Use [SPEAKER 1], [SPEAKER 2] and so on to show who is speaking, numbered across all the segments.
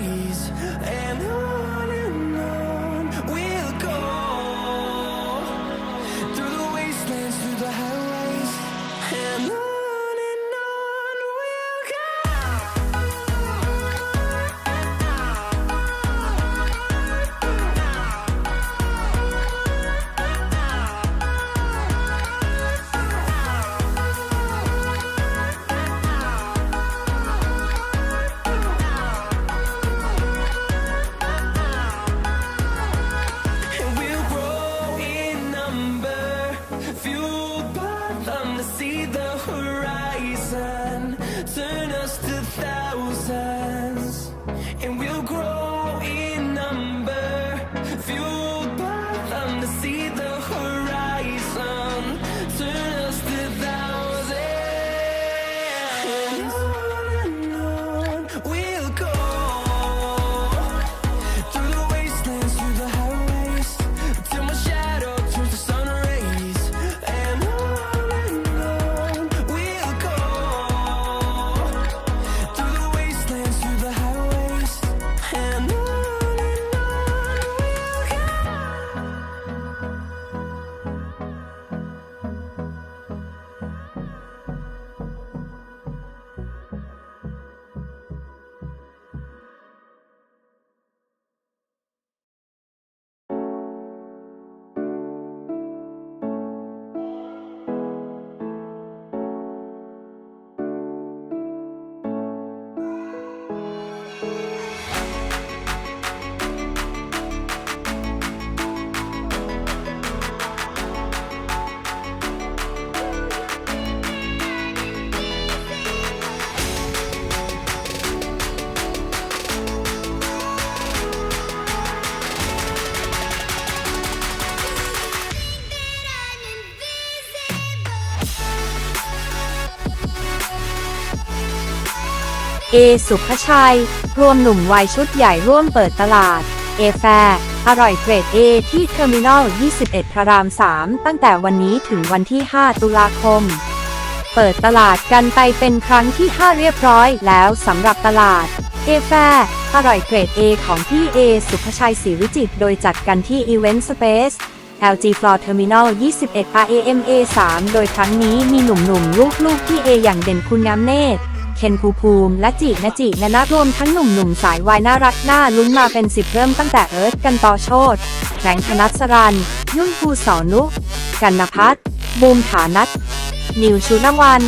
[SPEAKER 1] ways and I
[SPEAKER 2] เอสุภชัย รวมหนุ่มวัยชุดใหญ่ร่วมเปิดตลาด เอแฟร์อร่อยเกรด A ที่เทอร์มินอล 21 พระราม 3 ตั้งแต่วันนี้ถึงวันที่ 5 ตุลาคม เปิดตลาดกันไปเป็นครั้งที่ 5 เรียบร้อยแล้วสำหรับตลาด เอแฟร์อร่อยเกรด A ของพี่เอสุภชัยศรีวิจิตรโดยจัดกันที่ Event Space LG Floor Terminal 21 AMA 3 โดยครั้งนี้มีหนุ่มๆ ลูกๆพี่เออย่างเด่นคุณน้ำเนตร เคนภูภูมิ และจินะจินะนะรวมทั้งหนุ่มๆสายวายน่ารักน่าลุ้นมาเป็นสิบเริ่มตั้งแต่เอิร์ธกันต่อโชตแรงธนัสรัน ยุ่นภูสอนุ กันนพัฒน์บูมฐานัทนิวชุนวัน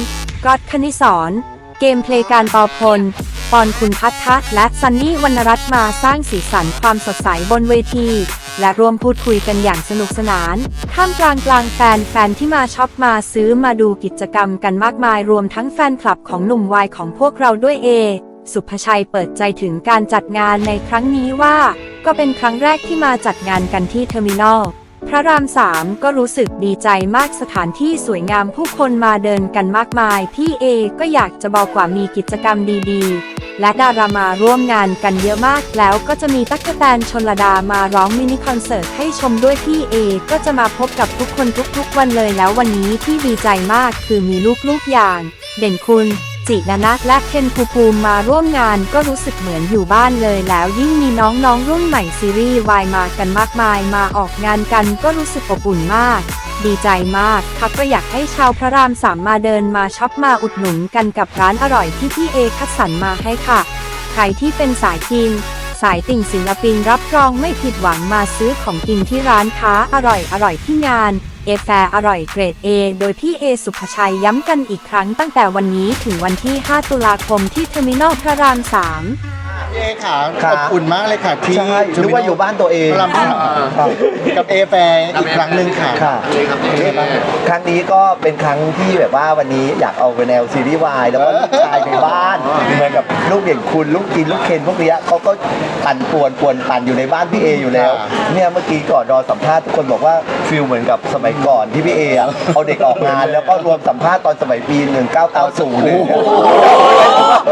[SPEAKER 2] ก๊อตคณิสรเกมเพลย์การปอพล ปอนคุณพัฒทัศน์และซันนี่วรรณรัตน์มาสร้างสีสันความสดใสบนเวที และร่วมพูดคุยกันอย่างสนุกสนาน ท่ามกลางกลางแฟนแฟนที่มาช็อปมาซื้อมาดูกิจกรรมกันมากมายรวมทั้งแฟนคลับของหนุ่มวายของพวกเราด้วยเอ สุภชัยเปิดใจถึงการจัดงานในครั้งนี้ว่า ก็เป็นครั้งแรกที่มาจัดงานกันที่เทอร์มินอล พระรามสามก็รู้สึกดีใจมากสถานที่สวยงามผู้คนมาเดินกันมากมาย พี่เอก็อยากจะบอกว่ามีกิจกรรมดีๆ และดารามาร่วมงานกันเยอะมากแล้วก็จะมีตั๊กแตนชนระดามาร้องมินิคอนเสิร์ตให้ชมด้วยพี่เอก็จะมาพบกับทุกคนทุกๆวันเลยแล้ววันนี้ที่ดีใจมากคือมีลูกๆอย่าง เด่นคุณ จินานัทและเคนภูภูมิมาร่วมงานก็รู้สึกเหมือนอยู่บ้านเลยแล้วยิ่งมีน้องๆรุ่นใหม่ซีรีส์วายมากันมากมายมาออกงานกันก็รู้สึกอบอุ่นมาก ดีใจมากค่ะก็อยากให้ชาวพระรามสามมาเดินมาช็อปมาอุดหนุนกันกับร้านอร่อยที่พี่เอคัดสรรมาให้ค่ะ ใครที่เป็นสายกินสายติ่งศิลปินรับรองไม่ผิดหวังมาซื้อของกินที่ร้านค้าอร่อยอร่อยที่งาน อแฟร์อร่อยเกรด A โดยพี่เอสุภชัยย้ำกันอีกครั้งตั้งแต่วันนี้ถึงวันที่ 5 ตุลาคมที่เทอร์มินอลพระราม 3
[SPEAKER 3] เอขา
[SPEAKER 4] ครับ
[SPEAKER 3] อบอุ่นมากเลยค่ะที่
[SPEAKER 4] ใช่นึกว่าอยู่บ้านตัวเอง
[SPEAKER 3] พระรามสามกับเอแฟร์อีกครั้งหนึ่งค่ะ
[SPEAKER 4] ค่ะครั้งนี้ก็เป็นครั้งที่แบบว่าวันนี้อยากเอาไปแนวซีรีส์วายแล้วก็ลูกชายในบ้านเหมือนกับลูกเด่นคุณลูกกินลูกเคนพวกเนี้ยเขาก็ปั่นป่วนป่วนปั่นอยู่ในบ้านพี่เออยู่แล้ว
[SPEAKER 3] อ่า
[SPEAKER 4] เนี่ยเมื่อกี้ก่อนรอสัมภาษณ์ทุกคนบอกว่าฟิลเหมือนกับสมัยก่อนที่พี่เออะเอาเด็กออกงาน แล้วก็รวมสัมภาษณ์ตอนสมัยปี 1990เลย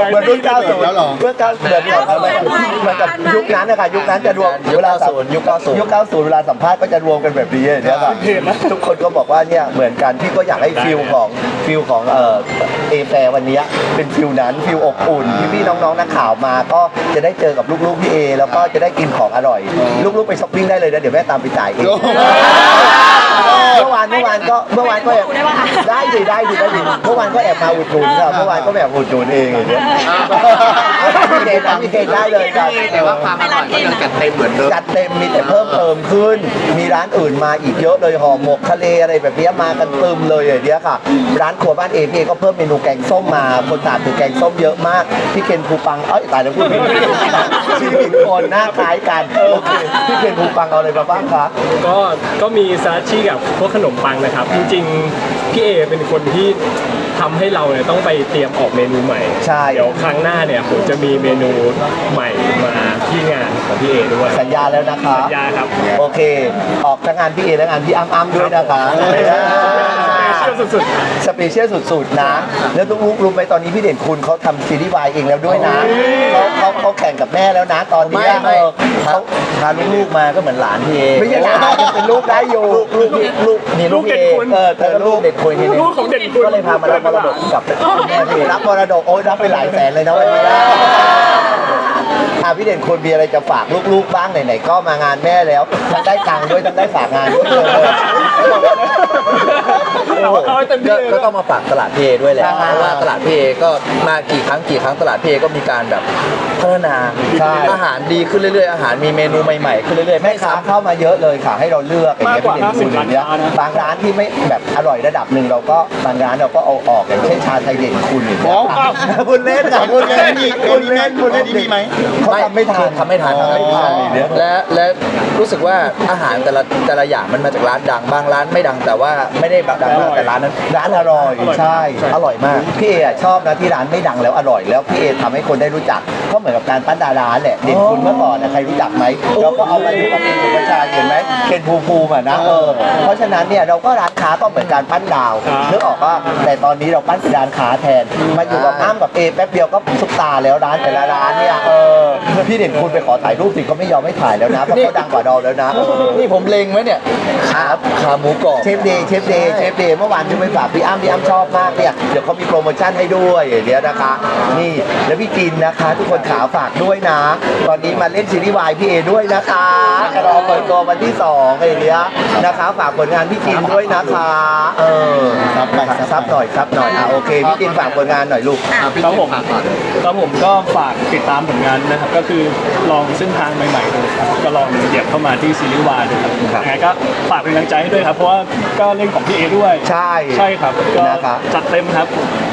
[SPEAKER 4] เหมือนรุ่น90
[SPEAKER 3] แล้วเหรอ
[SPEAKER 4] เมื่อ90เหมือนกับเหมือนกับยุคนั้นนะคะยุคนั้นจะรวม
[SPEAKER 5] ยุค
[SPEAKER 4] เวลาสัม
[SPEAKER 5] 90ยุค90
[SPEAKER 4] ยุค90เวลาสัมภาษณ์ก็จะรวมกันแบบนี้เนี่ยครับทุกคนก็บอกว่าเนี่ยเหมือนกันพี่ก็อยากให้ฟิลของฟิลของเอ่อเอแฟวันเนี้ยเป็นฟิลนั้นฟิลอบอุ่นพี่พี่ๆน้องๆนักข่าวมาก็จะได้เจอกับลูกๆพี่เอแล้วก็จะได้กินของอร่อย ลูกๆไปช้อปปิ้งได้เลยนะเดี๋ยวแม่ตามไปจ่ายเอง
[SPEAKER 3] โอ้โห
[SPEAKER 4] เมื่อวานเมื่อวานก็เมื่อวานก็แอบได้ดิได้ดิได้ดิเมื่อวานก็แอบมาอุดหนุนค่ะเมื่อวานก็แบบอุดหนุนเองอย่างเงี้ยพี่เกดทำพี่เกดได้เลยครับ
[SPEAKER 5] แต่ว่าความอร่อยก็ยังจัดเต็มเหมือนเดิม
[SPEAKER 4] จัดเต็มมีแต่เพิ่มเติมขึ้น มีร้านอื่นมาอีกเยอะเลยห่อหมกทะเลอะไรแบบเนี้ยมากันเติมเลยอย่างเนี้ยค่ะ ร้านครัวบ้านเอพี่เอก็เพิ่มเมนูแกงส้มมา คนตาดถึงแกงส้มเยอะมากพี่เคนภูปังเอ้ยตายแล้วพูดผิดชื่อผิดคนหน้าคล้ายกันโอเคพี่เคนภูปังเอาอะไรมาบ้างคะ
[SPEAKER 6] ก็ก็มีซาชิกับพวกขนมปังนะครับ จริงๆพี่เอเป็นคนที่ ทำให้เราเนี่ยต้องไปเตรียมออกเมนูใหม่
[SPEAKER 4] ใช่
[SPEAKER 6] เดี๋ยวครั้งหน้าเนี่ยผมจะมีเมนูใหม่มาที่งานของพี่เอด้วย
[SPEAKER 4] สัญญาแล้วนะคะ
[SPEAKER 6] สัญญาครับ
[SPEAKER 4] โอเค ออกทั้งงานพี่เอและงานพี่อ้ำอ้ำด้วยนะคะ
[SPEAKER 6] เชื่อสุด
[SPEAKER 4] สเปเชียลสุดๆนะ แล้วทุกลูกรู้ไหมตอนนี้พี่เด่นคุณเขาทำซีรีส์วายเองแล้วด้วยนะเขาเขาเขาแข่งกับแม่แล้วนะ ตอนนี้
[SPEAKER 5] ไม่ไม่
[SPEAKER 4] เออเขา
[SPEAKER 5] พาลูกๆมาก็เหมือนหลานพี่เอ
[SPEAKER 4] ไม่ใช่หลานยังเป็นลูกได้อยู่
[SPEAKER 5] ลูกลูกพี่ลูกนี่ลูกพี่เอ
[SPEAKER 4] เออเธอลูก
[SPEAKER 5] เด็กคุยที
[SPEAKER 6] ๆ
[SPEAKER 5] นึง
[SPEAKER 6] ลูกของเด่นคุณ
[SPEAKER 5] ก็เลยพามารับมรดกกับแม่พี่
[SPEAKER 4] รับมรดกโอ้ยรับไปหลายแสนเลยนะวันนี้อะพี่เด่นคุณมีอะไรจะฝากลูกๆบ้างไหนๆก็มางานแม่แล้วทั้งได้ตังค์ด้วยทั้งได้ฝากงานด้วย เลย
[SPEAKER 6] เอาเอาให้เต็มที่
[SPEAKER 5] ก็
[SPEAKER 6] เลย
[SPEAKER 5] ก็ต้องมาฝากตลาดพี่เอด้วยแหละ
[SPEAKER 4] ใช่
[SPEAKER 5] เพราะว่าตลาดพี่เอก็มากี่ครั้งกี่ครั้งตลาดพี่เอก็มีการแบบพัฒนา
[SPEAKER 4] ใช่
[SPEAKER 5] อาหารดีขึ้นเรื่อยๆ อาหารมีเมนูใหม่ๆขึ้นเรื่อยๆ
[SPEAKER 4] แม่
[SPEAKER 5] ไม่
[SPEAKER 4] ค้า
[SPEAKER 5] ซ้ำ
[SPEAKER 4] เข้ามาเยอะเลยค่ะให้เราเลือกอย่างเงี้ย
[SPEAKER 6] มากกว่า
[SPEAKER 4] พี่เด่นคุณ
[SPEAKER 6] 50
[SPEAKER 4] อย่างเงี้ย
[SPEAKER 6] ร้านนะ
[SPEAKER 4] บางร้านที่ไม่แบบอร่อยระดับหนึ่งเราก็บางร้านเราก็เอาออกอย่างเช่นชาไทยเด่นคุณอย่างเงี้ย
[SPEAKER 3] โอ้
[SPEAKER 4] คุณเล่นค่ะคุณเล่น
[SPEAKER 3] มี
[SPEAKER 4] คุณเล่นคุณเล่น
[SPEAKER 3] มีไหม
[SPEAKER 4] เขาทำไม่ทั
[SPEAKER 5] คื
[SPEAKER 4] น
[SPEAKER 5] อทำไม่ทัน
[SPEAKER 4] ทำไม่ทันอย่างเงี้ย
[SPEAKER 5] และและรู้สึกว่าอาหารแต่ละแต่ละอย่างมันมาจากร้านดังบางร้านไม่ดังแต่ว่าไม่ได้ดังมากแต่ร้านนั้น
[SPEAKER 4] ร้านอร่อยใช่
[SPEAKER 5] อร่อยมาก
[SPEAKER 4] พี่เออะชอบนะที่ร้านไม่ดังแล้วอร่อย แล้วพี่เอทำให้คนได้รู้จักก็เหมือนกับการปั้นดาราแหละเด่นคุณเมื่อก่อนนะใครรู้จักไหมเราก็เอามาดูกับเคนสุภาชัยเห็นไหมเคนภูมิภูมิอะนะเออเพราะฉะนั้นเนี่ยเราก็ร้านค้าก็เหมือนการปั้นดาว
[SPEAKER 6] ครับ
[SPEAKER 4] นึกออกว่าแต่ตอนนี้เราปั้นเป็นร้านค้าแทนมาอยู่กับอ้ำกับเอแป๊บเดียวก็ซุปตาแล้วร้านแต่ละร้านเนี่ยเออพี่เด่นคุณไปขอถ่ายรูปสิเขาไม่ยอมให้ถ่ายแล้วนะเพราะเขาดังกว่าเราแล้วนะเออ
[SPEAKER 5] นี่ผมเล็งไว้เนี่ยขาขาหมูกรอบ
[SPEAKER 4] เชฟเดย์เชฟเดย์เชฟเดย์เมื่อวานจะไปฝากพี่อ้ำพี่อ้ำชอบมากเนี่ยเดี๋ยวเขามีโปรโมชั่นให้ด้วยอย่างเงี้ยนะคะ นี่แล้วพี่จินนะคะ ทุกคนขาฝากด้วยนะ ตอนนี้มาเล่นซีรีส์วายพี่เอด้วยนะคะรอเปิดตัววันที่สองอย่างเงี้ยนะคะ ฝากผลงานพี่จินด้วยนะคะ เออ
[SPEAKER 3] ซับไปซั
[SPEAKER 4] ซั
[SPEAKER 3] บบไป
[SPEAKER 4] หน่อยซับหน่อยอะโอเคพี่จินฝากผลงานหน่อยลูก
[SPEAKER 6] ครับผมครับผมก็ฝากติดตามผลงานนะครับก็คือลองเส้นทางใหม่ๆดูครับก็ลองเหยียบเข้ามาที่ซีรีส์วายดูครับ
[SPEAKER 4] ครับ
[SPEAKER 6] ยังไงก็ฝากเป็นกำลังใจให้ด้วยครับเพราะว่าก็เล่นของพี่เอด้วย
[SPEAKER 4] ใช่
[SPEAKER 6] ใช่ครับก็
[SPEAKER 4] นะครับ
[SPEAKER 6] จัดเต็มครับ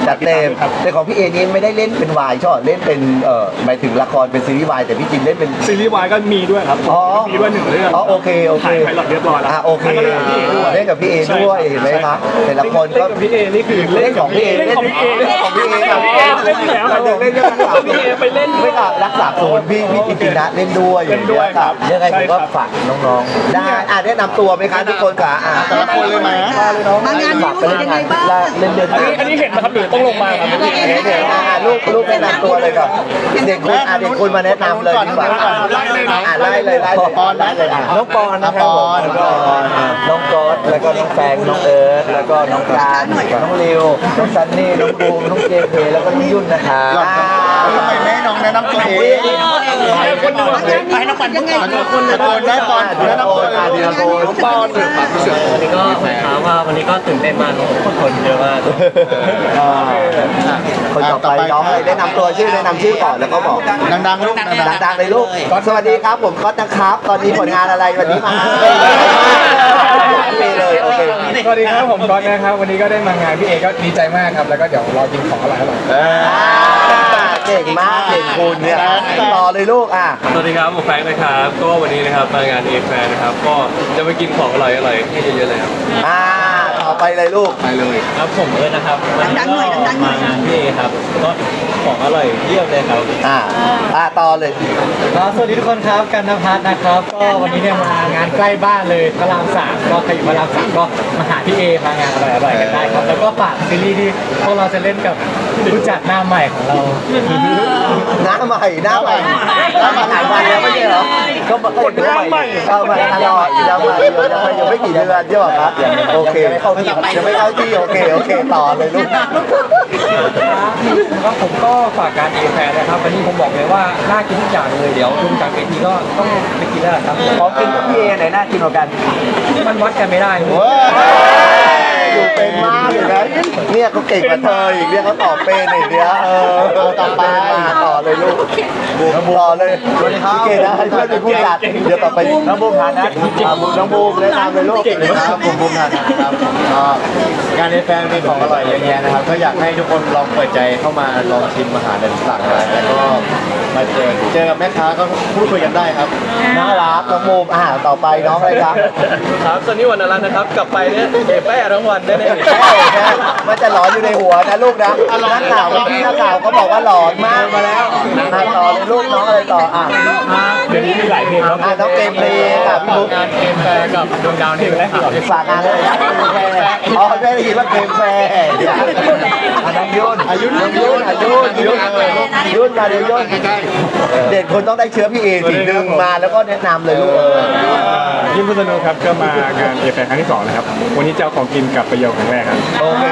[SPEAKER 4] จัดเต็มแต่ของพี่เอนี่ไม่ได้เล่นเป็นวายชอบเล่นเป็นเอ่อหมายถึงละครเป็นซีรีส์วายแต่พี่จินเล่นเป็น
[SPEAKER 6] ซีรีส์วายก็มีด้วยครับ
[SPEAKER 4] อ๋อ
[SPEAKER 6] มีด้วยหนึ่งเรื่อง
[SPEAKER 4] อ๋อโอเคโอเค
[SPEAKER 6] ถ่ายไพลอตเรียบร้อยแล้ว
[SPEAKER 4] อะโอเค
[SPEAKER 6] แล้วก็เล่นกับพี่เอด้วย
[SPEAKER 4] เล่นกับพี่เอด้วยเห็นไหมครับแต่ละคน
[SPEAKER 6] เล่
[SPEAKER 4] ก็
[SPEAKER 6] นกับพี่เอนี่คือ
[SPEAKER 4] เล่นของพี่เอ
[SPEAKER 6] เล่นของพี่เอ
[SPEAKER 4] เล่นของพี่เอ
[SPEAKER 6] เล่นของพี่เอเล่นอยู่แล้วครับ
[SPEAKER 4] เล่นเรื่องรักษา
[SPEAKER 6] พี่เอไปเล่น
[SPEAKER 4] ไม่กับรักษาศูนย์พี่พี่จินตินะเล่นด้วย
[SPEAKER 6] เล่นด้วยครับ
[SPEAKER 4] ยังไงผมก็
[SPEAKER 6] ใช่ครับ
[SPEAKER 4] ฝากน้องๆได้อะแนะนำตัวไหมครับทุกคนค่ะอะ
[SPEAKER 3] แต่ละคนเลยไหม
[SPEAKER 7] มางานนี้รู้สึกยังไงบ้าง
[SPEAKER 4] เล่นเดือน
[SPEAKER 6] อันนี้อันนี้เห็นไหมครับหรือต้องลงมาครับ
[SPEAKER 4] เดี๋ยวอะลูกลูกแนะนำตัวเลยก่อนเด็กคุณอะเด็กคุณมาแนะนำเลยดีกว่า
[SPEAKER 6] ไล่เลยนะ
[SPEAKER 4] อะไล่เลยไล่เลย
[SPEAKER 3] ปอนนะ
[SPEAKER 4] เลยอะน้องปอนนะครับผม
[SPEAKER 3] ปอน
[SPEAKER 4] แล้วก็น้องก๊อตแล้วก็น้องแฟงน้องเอิร์ธแล้วก็น้องการน้องริวน้องซันนี่น้องบูมน้องเจเพแล้วก็น้องยุ่นนะคะ
[SPEAKER 3] หล่อนครับทำไม แนะนำตัวเอง
[SPEAKER 6] คนหนึ่ง
[SPEAKER 7] มางานนี้รู้สึกยังไงบ้าง
[SPEAKER 3] ตะโกนได้ปอนแนะนำตัวเอง
[SPEAKER 4] ทีละคน
[SPEAKER 3] ปอนหรือครับ
[SPEAKER 8] วันนี้ก็ถามว่าวันนี้ก็ตื่นเต้นมากคนเยอะมาก
[SPEAKER 4] คนต่อไปน้องเลยแนำตัวชื่อแนะนำชื่อก่อนแล้วก็บอก
[SPEAKER 3] ดังๆลูกดัง
[SPEAKER 4] ๆเลยลูกสวัสดีครับผมก๊อตนะครับ ตอนนี้ผลงานอะไรวันนี้มามีเลยโอเค
[SPEAKER 6] สวัสดีครับผมก๊อตนะครับ วันนี้ก็ได้มางานพี่เอก็ดีใจมากครับ แล้วก็เดี๋ยวรอกินของอร่อยอร่อย
[SPEAKER 4] อ่า เก่งมากเก่งคุณเนี่ยต่อเลยลูกอะ
[SPEAKER 8] สวัสดีครับผมแฟรงค์นะครับ ก็วันนี้นะครับมางานเอแฟนนะครับ ก็จะไปกินของอร่อยอร่อยๆให้เยอะๆเลยครับ
[SPEAKER 4] อ่าต่อ ไปเลยลูก
[SPEAKER 3] ไปเลย
[SPEAKER 8] ครับผมเอิร์ธนะครับวันนี้
[SPEAKER 7] ดังๆหน่อยดังๆหน่
[SPEAKER 8] มา
[SPEAKER 7] อย
[SPEAKER 8] งานพี่เอครับก็ของอร่อยเยี่ยมเลยครับ
[SPEAKER 4] อ่าอ่าต่อเลย
[SPEAKER 9] ครับสวัสดีทุกคนครับกันนภัทรนะครับ ก็วันนี้เนี่ยมางานใกล้บ้านเลยพระรามสามก็ใครอยู่พระรามสามก็มาหาพี่เอมางานอร่อยๆกันได้ครับ แล้วก็ฝากซีรีส์ที่พวกเราจะเล่นกับผู้จัดหน้าใหม่ของเรา
[SPEAKER 4] หน้าใหม่ หน้าใหม่ หน้าใหม่หลายวันแล้วไม่ใช่เหรอ ก็มาก็ยังใหม่เข้ามาตลอดยังใหม่อยู่ยังไม่ยังไม่กี่เดือนใช่ป่ะครับ โอเคยังไม่เข้าที่ยังไม่เข้าที่โอเคโอเคต่อเลยลูก
[SPEAKER 9] ก็ผมก็ฝากการเอแฟนนะครับ วันนี้ผมบอกเลยว่าน่ากินทุกอย่างเลยเดี๋ยวดูจากเวทีก็ต้องไปกินแล้วล่ะครับ
[SPEAKER 4] ของกินกับพี่เอไหนน่ากินกว่ากัน
[SPEAKER 9] มันวัดกันไม่ได้
[SPEAKER 3] โอ้ย
[SPEAKER 4] อยู่เป็นมากเลยนะเนี่ยเขาเก่งกว่าเธออีกเนี่ยเขาตอบเป็นอีกเนี่ยเออเอาต่อไปต่อเลยลูกบูมต่อเลยพี่เกนะให้เพื่อนเป็นผู้จัดเดี๋ยวต่อไปน้องบูมฐานะอ่าบูมน้องบูมแนะนำเลยลูก
[SPEAKER 3] ครับผมภูมิฐานะครับผมก็งานในแฟนมีของอร่อยเยอะแยะนะครับ ก็อยากให้ทุกคนลองเปิดใจเข้ามาลองชิมอาหารในหลากหลายแล้วก็ มาเจอเจอกับแม่ค้าก็พูดคุยกันได้ครับ
[SPEAKER 4] น่ารักน้องบูมอ่าต่อไปน้องอะไรครับ
[SPEAKER 8] ครับส่วนนี้วันนั้นนะครับ กลับไปเนี่ยเอแป้ทั้งวันแน่
[SPEAKER 4] แค่แค่มันจะหลอนอยู่ในหัวนะลูกนะนักข่าวพี่นักข่าวก็บอกว่าหลอนมากมาแล้วอะต่อเลยลูกน้องอะไรต่ออะ
[SPEAKER 6] เดี๋ยวนี้มีหลายเพลงแล้ว
[SPEAKER 4] อะน้องเกมเพลงค่ะพี่บุ๊ค
[SPEAKER 8] งานเอแฟนกับดวงดาว
[SPEAKER 6] เพล
[SPEAKER 8] นี่
[SPEAKER 6] งแรกที่เรา
[SPEAKER 4] ฝากงานเลยนะเกมแฟร์อ๋อได้ยินว่าเกมแฟร์อันนั้นยุ่นอายุนยุ่นอายุนยุ่นยุ่นมาเดี๋ยวยุ่นเด็กคนต้องได้เชื้อพี่เอสีดึงมาแล้วก็แนะนำเลยลูกเออ
[SPEAKER 6] ยิ้มพุทธนุครับก็มางานเอแฟนครั้งที่สองนะครับ วันนี้จะเอาของกินกลับไปเยาครั้งแรกครับ
[SPEAKER 4] โอเค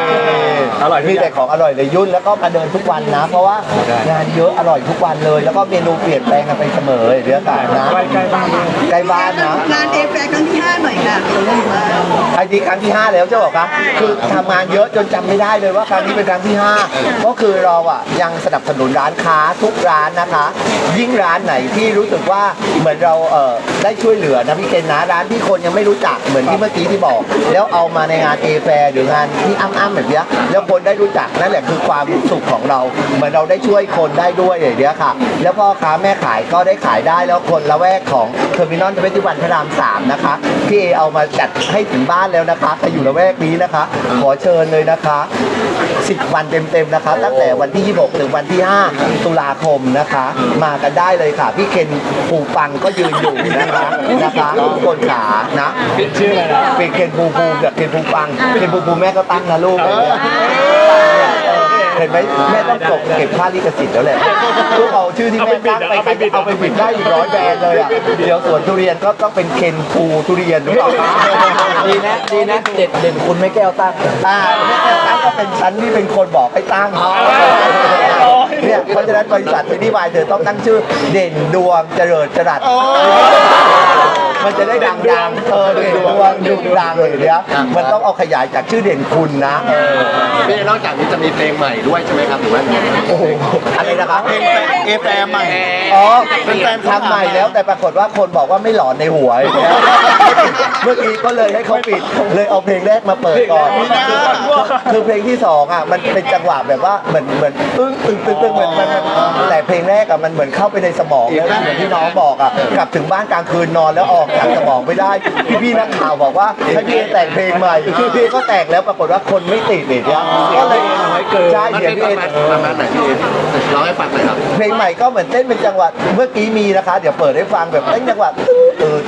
[SPEAKER 6] อร่อยทุก
[SPEAKER 4] มี
[SPEAKER 6] อย่าง
[SPEAKER 4] แต่ของอร่อยเลยยุ่นแล้วก็มาเดินทุกวันนะ เพราะว่างานเยอะอร่อยทุกวันเลย แล้วก็เมนูเปลี่ยนแปลงกันไปเสมอเดี๋ยวกันนะ
[SPEAKER 6] ใกล้ใกล้บ้านด้วย
[SPEAKER 4] ใกล้บ้านนะ
[SPEAKER 7] งานเอแฟครั้งที่5หน่อยค่ะเรื่องว่า
[SPEAKER 4] ไอ้ที่ครั้งที่ 5 แล้วเจ้าบอกครับคือทำงานเยอะจนจำไม่ได้เลยว่าครั้งนี้เป็นครั้งที่ 5 ก็คือเราอะยังสนับสนุนร้านค้าทุกร้านนะคะ ยิ่งร้านไหนที่รู้สึกว่าเหมือนเราเออได้ช่วยเหลือนะพี่เกณฑ์นะร้านที่คนยังไม่รู้จักเหมือนที่เมื่อกี้ที่บอก แล้วเอามาในงานเอแฟหรืองานที่อ้ำๆแบบเนี้ยแล้วคนได้รู้จักนั่นแหละคือความสุขของเราเหมือนเราได้ช่วยคนได้ด้วยอย่างเนี้ยค่ะ แล้วพ่อค้าแม่ขายก็ได้ขายได้แล้วคนละแวกของเทอร์มินอลทเวนตี้วันพระรามสามนะคะพี่เอเอามาจัดให้ถึงบ้านแล้วนะคะใครอยู่ละแวกนี้นะคะ ขอเชิญเลยนะคะ10วันเต็มๆนะคะ ตั้งแต่วันที่ 26 ถึงวันที่ 5 ตุลาคมนะคะ มากันได้เลยค่ะ พี่เคนภูปังก็ยืนอยู่นะคะนะคะทุกคนขานะ
[SPEAKER 6] ชื่ออะไรนะ
[SPEAKER 4] เป็นเคนภูภูกับเคนภูปังเคนภูภูแม่ก็ตั้งนะลูก เห็นไหมแม่ต้องจบเก็บค่าลิขสิทธิ์แล้วแหละลูกเอาชื่อที่แม่ตั้งไปเอาไปบิดได้อีกร้อยแบรนด์เลยอะเดี๋ยวสวนทุเรียนก็ต้องเป็นเคนภูทุเรียนหรือเปล่าคะ
[SPEAKER 5] ดีนะดีนะเด็ดเด่นคุณไม่แก้วตั้ง
[SPEAKER 4] อ่าแม่ตั้งก็เป็นฉันที่เป็นคนบอกให้ตั้งเนี่ยเพราะฉะนั้นบริษัทซีรีส์วายเธอต้องตั้งชื่อเด่นดวงเจริญจรัส มันจะได้ดังๆเออเด่นดวงดุดังอย่างเนี้ยมันต้องเอาขยายจากชื่อเด่นคุณนะเออ
[SPEAKER 3] พี่นอกจากนี้จะมีเพลงใหม่ด้วยใช่ไหมครับหรือว่าไง
[SPEAKER 4] โอ้โหอะไรนะครับ
[SPEAKER 3] เพลงเอแฟใหม่
[SPEAKER 4] อ๋อเป็นแฟนทำใหม่แล้วแต่ปรากฏว่าคนบอกว่าไม่หลอนในหัวอย่างเงี้ยเมื่อกี้ก็เลยให้เขาปิดเลยเอาเพลงแรกมาเปิดก่อนคือคือเพลงที่สองอะมันเป็นจังหวะแบบว่าเหมือนเหมือนตึ้งตึ้งตึ้งตึ้งเหมือนมันมันแต่เพลงแรกอะมันเหมือนเข้าไปในสมองแล้วอย่างที่น้องบอกอะกลับถึงบ้านกลางคืนนอนแล้วออกจากสมอกไม่ได้พี่พี่ๆนักข่าวบอกว่าให้พี่เอแต่งเพลงใหม่พี่เอก็แต่งแล้วปรากฏว่าคนไม่ติดเลยเนี่ยก็เลยใช่
[SPEAKER 3] มัน
[SPEAKER 4] เดี๋ยว
[SPEAKER 3] เป็น
[SPEAKER 4] พี่
[SPEAKER 3] ป
[SPEAKER 4] เอ
[SPEAKER 3] มาณประมาณไหนพี่เอร้องให้ฟังหน่อยครับ
[SPEAKER 4] เพลงใหม่ก็เหมือนเต้นเป็นจังหวะเมื่อกี้มีนะคะ เดี๋ยวเปิดให้ฟังแบบเต้นจังหวะตื้อ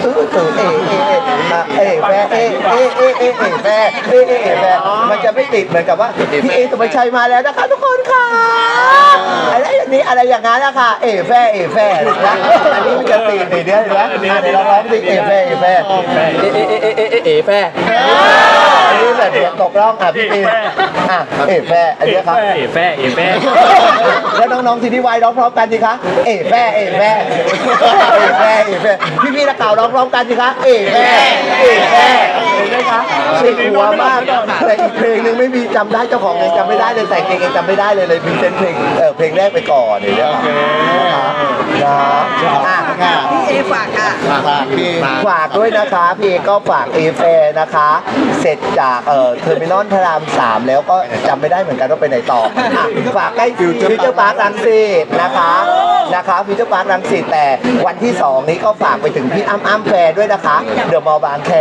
[SPEAKER 4] ตื้อตื้ออเอเอเออเอแฟเอเอเอเอเอแฟเอเอเอแฟมันจะไม่ติดเหมือนกับว่าพี่เอสุภาชัยมาแล้วนะคะทุกคนค่ะอะไรอย่างนี้อะไรอย่างนั้นนะคะเอแฟเอแฟนะอันนี้มันจะติดติดเนี่ยเห็นไหมอะเดี๋ยวเราร้องสิดเอแฟเอแฟ
[SPEAKER 5] เอเอเอเอเอเอแฟ
[SPEAKER 4] อันนี้แบบตกร่องอะพี่ปีนอะเอแฟอันนี้ครับ
[SPEAKER 6] เอแฟเอแฟ
[SPEAKER 4] แล้วน้องๆทีนี้วายร้องพร้อมกันสิคะ เอ๋แม่เอ๋แม่เอ๋แม่เอ๋แม่พี่ๆนักข่าวร้องพร้อมกันสิคะ เอ๋แม่เอ๋แม่เห็นไหมคะติดหัวมากแต่อีกเพลงหนึงไม่มีจำได้เจ้าของเองจำไม่ได้เลยใส่เพลงเองจำไม่ได้เลยเลยพรีเซนต์เพลงเออเพลงแรกไปก่อนเดี๋ยวนะคะอะค่ะ
[SPEAKER 7] พี่เอฝากค่ะ
[SPEAKER 3] ฝากพี่
[SPEAKER 4] ฝากด้วยนะคะพี่เอก็ฝากเอเฟนะคะ เสร็จจากเอ่อเทอร์มินอลพระรามสามแล้วก็จำไม่ได้เหมือนกันว่าไปไหนต่ออะฝากใกล้ฟิวเจอร์พาร์ครังสิตนะคะ นะคะฟิวเจอร์พาร์ครังสิตแต่วันที่ 2 นี้ก็ฝากไปถึงพี่อ้ำอ้ำแฟร์ด้วยนะคะ เดี๋ยวมอบางแค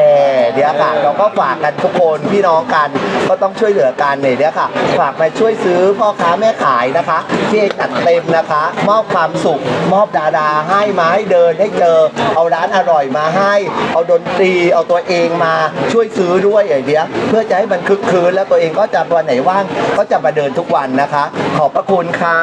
[SPEAKER 4] เดี๋ยวค่ะ เราก็ฝากกันทุกคนพี่น้องกันก็ต้องช่วยเหลือกันเนี่ยเดี๋ยวค่ะ ฝากมาช่วยซื้อพ่อค้าแม่ขายนะคะที่จัดเต็มนะคะ มอบความสุข มอบดาราให้มาให้เดินให้เจอ เอาร้านอร่อยมาให้ เอาดนตรีเอาตัวเองมาช่วยซื้อด้วยอย่างเดียวเพื่อจะให้มันคึกคืนแล้วตัวเองก็จะวันไหนว่างก็จะมาเดินทุกวันนะคะ ขอบพระคุณค่ะ